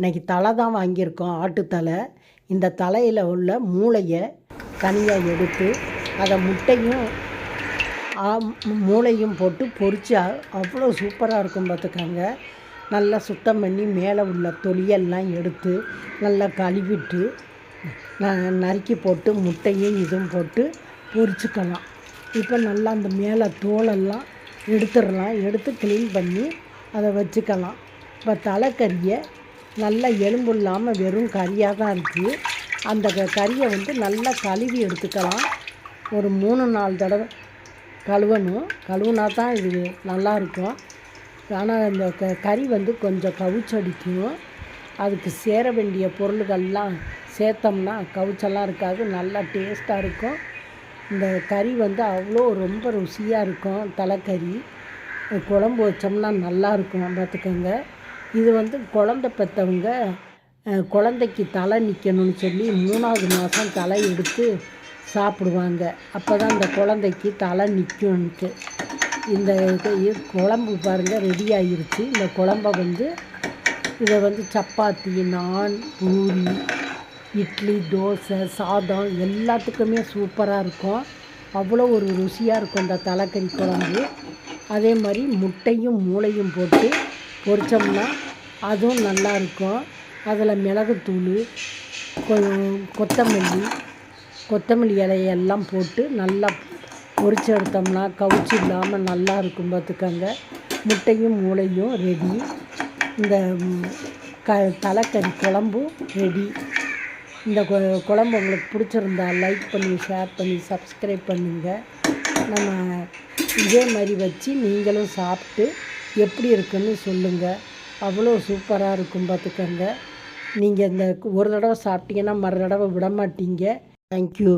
இன்றைக்கி தலை தான் வாங்கியிருக்கோம் ஆட்டுத்தலை இந்த தலையில் உள்ள மூளையை தனியாக எடுத்து அதை முட்டையும் மூளையும் போட்டு பொரிச்சு அவ்வளோ சூப்பராக இருக்கும் பார்த்துக்காங்க. நல்லா சுத்தம் பண்ணி மேலே உள்ள தொலியெல்லாம் எடுத்து நல்லா கழுவிட்டு ந- நறுக்கி போட்டு முட்டையும் இதுவும் போட்டு பொரிச்சுக்கலாம். இப்போ நல்லா அந்த மேலே தோலெல்லாம் எடுத்துடலாம். எடுத்து க்ளீன் பண்ணி அதை வச்சுக்கலாம். இப்போ தலைக்கறியை நல்லா எலும்பு இல்லாமல் வெறும் கறியாக தான் இருக்குது அந்த க- கறியை வந்து நல்லா கழுவி எடுத்துக்கலாம். ஒரு மூணு நாலு தடவை கழுவணும். கழுவுனா தான் இது நல்லா இருக்கும். ஆனால் இந்த க கறி வந்து கொஞ்சம் கவுச்சடிக்கும். அதுக்கு சேர வேண்டிய பொருள்கள்லாம் சேர்த்தோம்னா கவுச்செல்லாம் இருக்காது. நல்லா டேஸ்ட்டாக இருக்கும். இந்த கறி வந்து அவ்வளோ ரொம்ப ருசியாக இருக்கும் தலைக்கறி. குழம்பு வச்சோம்னா நல்லாயிருக்கும் பார்த்துக்கோங்க இது வந்து குழந்த பெற்றவங்க குழந்தைக்கு தலை நிற்கணும்னு சொல்லி மூணாவது மாதம் தலை எடுத்து சாப்பிடுவாங்க. அப்போ தான் அந்த குழந்தைக்கு தலை நிற்கும்ன்ட்டு இந்த இது- குழம்பு பாருங்கள் ரெடி ஆகிருச்சு இந்த குழம்ப வந்து இதை வந்து சப்பாத்தி நான் பூரி இட்லி தோசை சாதம் எல்லாத்துக்குமே சூப்பராக இருக்கும். அவ்வளோ ஒரு ருசியாக இருக்கும் இந்த தலைக்கறி குழம்பு. அதே மாதிரி முட்டையும் மூளையும் போட்டு பொரித்தோம்னா அதுவும் நல்லாயிருக்கும். அதில் மிளகுத்தூள் கொ- கொத்தமல்லி கொத்தமல்லி இலையெல்லாம் போட்டு நல்லா பொரிச்சு எடுத்தோம்னா கவுச்சி இல்லாமல் நல்லா இருக்கும் பார்த்துக்கோங்க. முட்டையும் மூளையும் ரெடி இந்த க தலைக்கறி குழம்பும் ரெடி இந்த கொ- குழம்பு உங்களுக்கு பிடிச்சிருந்தா லைக் பண்ணி ஷேர் பண்ணி சப்ஸ்கிரைப் பண்ணுங்கள் நம்ம இதே மாதிரி வச்சு நீங்களும் சாப்பிட்டு எப்படி இருக்குன்னு சொல்லுங்கள் அவ்வளோ சூப்பராக இருக்கும் பார்த்துக்கங்க. நீங்கள் இந்த ஒரு தடவை சாப்பிட்டீங்கன்னா மறு தடவை விட மாட்டீங்க. தேங்க்யூ